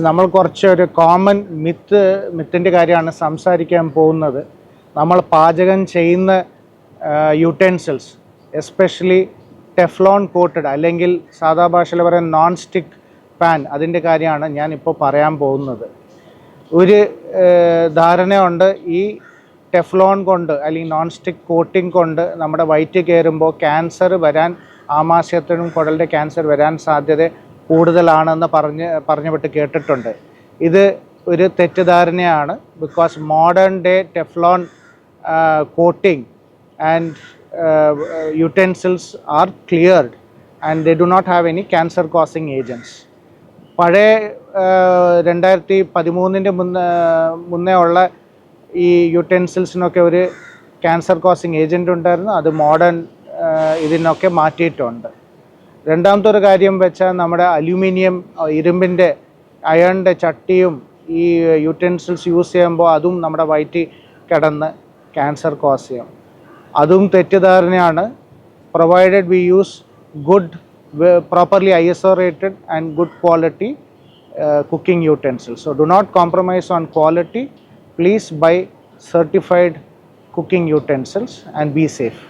നമ്മൾ കുറച്ച് ഒരു കോമൺ മിത്ത് മിത്തിന്റെ കാര്യമാണ് സംസാരിക്കാൻ പോകുന്നത്. നമ്മൾ പാചകം ചെയ്യുന്ന യുട്ടെൻസിൽസ് എസ്പെഷ്യലി ടെഫ്ലോൺ കോട്ടഡ് അല്ലെങ്കിൽ സാധാ ഭാഷയിൽ പറയാൻ നോൺ സ്റ്റിക്ക് പാൻ അതിന്റെ കാര്യമാണ് ഞാൻ ഇപ്പോൾ പറയാൻ പോകുന്നത്. ഒരു ധാരണയുണ്ട് ഈ ടെഫ്ലോൺ കൊണ്ട് അല്ലെങ്കിൽ നോൺ സ്റ്റിക്ക് കോട്ടിംഗ് കൊണ്ട് നമ്മുടെ വയറ്റ് കയറുമ്പോൾ ക്യാൻസർ വരാൻ ആമാശയത്തിനും കുടലിന്റെ ക്യാൻസർ വരാൻ സാധ്യത കൂടുതലാണെന്ന് പറഞ്ഞ് പറഞ്ഞുവിട്ട് കേട്ടിട്ടുണ്ട്. ഇത് ഒരു തെറ്റിദ്ധാരണയാണ്. Because modern day Teflon coating and utensils are cleared and they do not have any cancer causing agents പഴയ രണ്ടായിരത്തി പതിമൂന്നിന്റെ മുന്നേ മുന്നേ ഉള്ള ഈ യൂട്ടൻസിൽസിനൊക്കെ ഒരു ക്യാൻസർ കോസിങ് ഏജന്റ് ഉണ്ടായിരുന്നു. അത് മോഡേൺ ഇതിനൊക്കെ മാറ്റിയിട്ടുണ്ട്. രണ്ടാമത്തെ ഒരു കാര്യം വെച്ചാൽ നമ്മുടെ അലുമിനിയം ഇരുമ്പിന്റെ അയണിന്റെ ചട്ടിയും ഈ യുട്ടൻസിൽസ് യൂസ് ചെയ്യുമ്പോൾ അതും നമ്മുടെ വയറ്റിൽ കിടന്ന് ക്യാൻസർ കോസ് ചെയ്യും. അതും തെറ്റിദ്ധാരണയാണ്. Provided we use good properly isolated and good quality cooking utensils so do not compromise on quality please buy certified cooking utensils and be safe